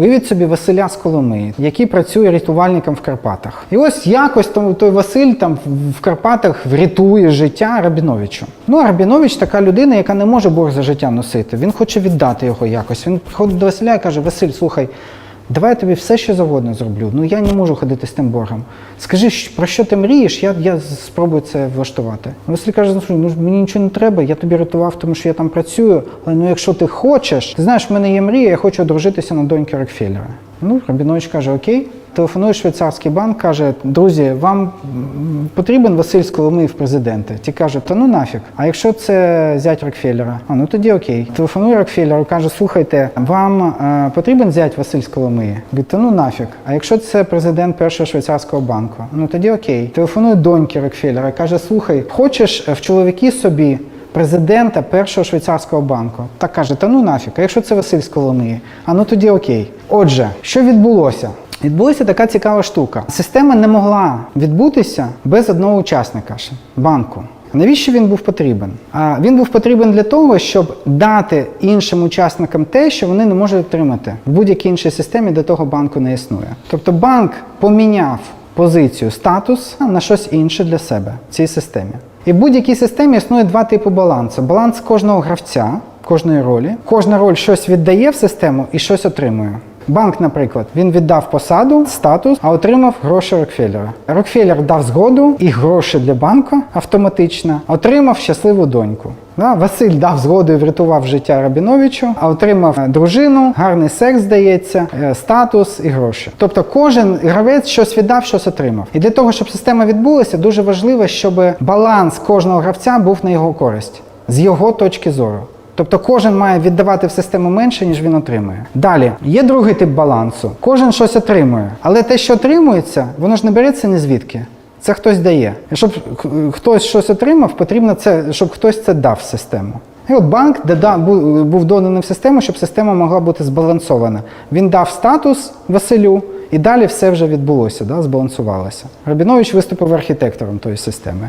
Уявіть собі Василя з Коломиї, який працює рятувальником в Карпатах. І ось якось там той Василь там в Карпатах врятує життя Рабіновичу. Ну Рабінович така людина, яка не може борг за життя носити. Він хоче віддати його якось. Він приходить до Василя і каже: Василь, слухай. Давай я тобі все, що завгодно зроблю. Ну я не можу ходити з тим боргом. Скажи, про що ти мрієш, я, я спробую це влаштувати. Василь каже: ну, ну мені нічого не треба, я тобі рятував, тому що я там працюю. Але ну якщо ти хочеш, ти знаєш, в мене є мрія, я хочу одружитися на доньки Рокфеллера. Ну, Рабінович каже: Окей. Телефонує швейцарський банк, каже: друзі, вам потрібен Василь з Коломиї в президенти. Ті кажуть, та ну нафіг. А якщо це зять Рокфеллера? А ну тоді окей. Телефонує Рокфеллеру, каже: слухайте, вам е, потрібен зять Василь з Говорить, та ну нафіг. А якщо це президент першого швейцарського банку? Ну тоді окей. Телефонує доньки Рокфеллера, каже: слухай, хочеш е, в чоловіки собі. Президента першого швейцарського банку так каже: та ну нафіг, а якщо це Василь з Коломиї? А ну тоді окей. Отже, що відбулося? Відбулася така цікава штука. Система не могла відбутися без одного учасника ж, банку. Навіщо він був потрібен? А він був потрібен для того, щоб дати іншим учасникам те, що вони не можуть отримати в будь-якій іншій системі, де того банку не існує. Тобто банк поміняв позицію статус на щось інше для себе в цій системі. І в будь-якій системі існує два типи балансу: баланс кожного гравця, кожної ролі. Кожна роль щось віддає в систему і щось отримує. Банк, наприклад, він віддав посаду, статус, а отримав гроші Рокфеллера. Рокфеллер дав згоду і гроші для банку автоматично, отримав щасливу доньку. Да? Василь дав згоду і врятував життя Рабіновичу, а отримав е, дружину, гарний секс, здається, е, статус і гроші. Тобто кожен гравець щось віддав, щось отримав. І для того, щоб система відбулася, дуже важливо, щоб баланс кожного гравця був на його користь з його точки зору. Тобто кожен має віддавати в систему менше, ніж він отримує. Далі є другий тип балансу. Кожен щось отримує, але те, що отримується, воно ж не береться ні звідки. Це хтось дає. І щоб хтось щось отримав, потрібно це, щоб хтось це дав в систему. І от банк був доданий в систему, щоб система могла бути збалансована. Він дав статус Василю, і далі все вже відбулося, да, збалансувалося. Рабінович виступив архітектором тої системи.